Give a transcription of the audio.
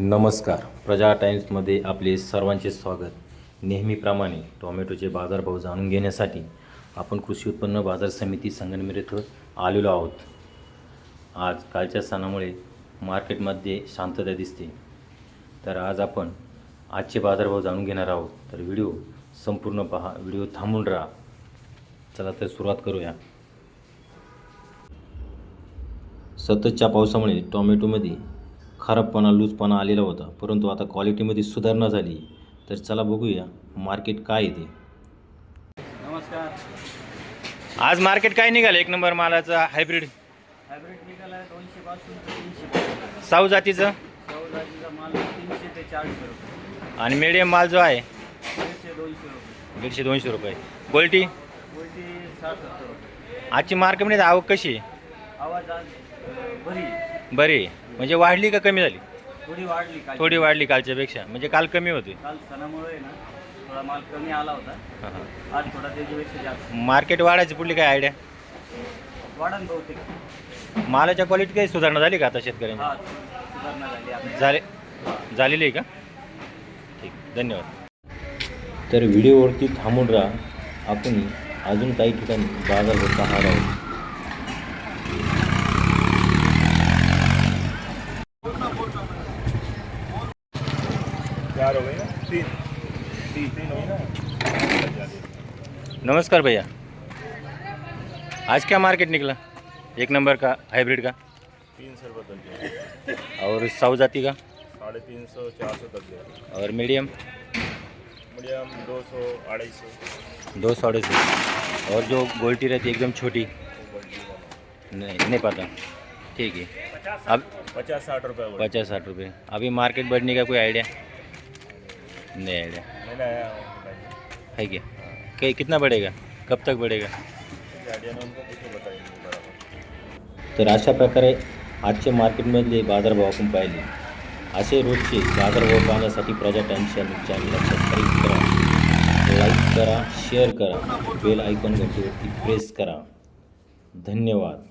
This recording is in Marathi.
नमस्कार. प्रजा टाईम्समध्ये आपले सर्वांचे स्वागत. नेहमीप्रमाणे टोमॅटोचे बाजारभाव जाणून घेण्यासाठी आपण कृषी उत्पन्न बाजार समिती संगनमेर येथे आलेलो आहोत. आज कालच्या सणामुळे मार्केटमध्ये शांतता दिसते. तर आज आपण आजचे बाजारभाव जाणून घेणार आहोत. तर व्हिडिओ संपूर्ण पहा. व्हिडिओ थांबून राहा. चला तर सुरुवात करूया. सततच्या पावसामुळे टोमॅटोमध्ये खराबपणा लूजपणा आलेला होता. परंतु आता क्वालिटीमध्ये सुधारणा झाली. तर चला बघूया मार्केट काय येते. नमस्कार. आज मार्केट काय निघालं? एक नंबर मालाचा हायब्रिड. हायब्रिड निघाला दोनशे पासून ते तीनशे. साऊ जातीचं? माल तीनशे ते चारशे रुपये. आणि मिडियम माल जो आहे? दीडशे दोनशे रुपये. दीडशे दोनशे रुपये. क्वालिटी उलटी साठ सत्तर आजची मार्केटमध्ये आवक कशी आहे? आवाज आज बरी. बरी आहे. म्हणजे वाढली का कमी झाली? थोडी वाढली काल थोडी वाढली कालच्यापेक्षा म्हणजे काल कमी होती. काल सणामुळे आहे ना थोडा माल कमी आला होता. हां, हां. आज थोडा त्याच्यापेक्षा जास्त. मार्केट वाढायची पुढली काय आयडिया वाढन बहुतेक. मालाच्या क्वालिटी काही सुधारणा झाली का आता शेतकऱ्यांची? हा सुधारणा झाली झाले. झालेली आहे का? ठीक धन्यवाद. तर व्हिडिओवरती थांबून राहा. आपण अजून काही ठिकाणी बाजार होत पाहणार आहोत. चार हो गए ना तीन तीन तीन हो गए ना नमस्कार भैया। आज क्या मार्केट निकला? एक नंबर का हाइब्रिड का? तीन सौ रुपये तक गया। और साऊ जाति का? साढ़े तीन सौ चार सौ तक गया। और मीडियम मीडियम दो सौ अढ़ाई सौ। दो सौ अढ़ाई सौ। और जो गोल्टी रहती है एकदम छोटी। नहीं नहीं पता। ठीक है। अब पचास साठ रुपये पचास साठ रुपये। अभी मार्केट बढ़ने का कोई आइडिया नहीं आइडिया मैंने आया है क्या? कि- कितना बढ़ेगा? कब तक बढ़ेगा? आइडिया ने उनको कुछ बताएँगे बराबर। तर अशा प्रकारे आजचे मार्केटमधले बाजारभाव आपण पाहिले। असे रोजचे बाजारभाव पाहण्यासाठी प्रजा टाइम्स चॅनल चॅनलला सबस्क्राईब करा लाईक करा शेअर करा। बेल आयकॉन घंटीवरती प्रेस करा। धन्यवाद।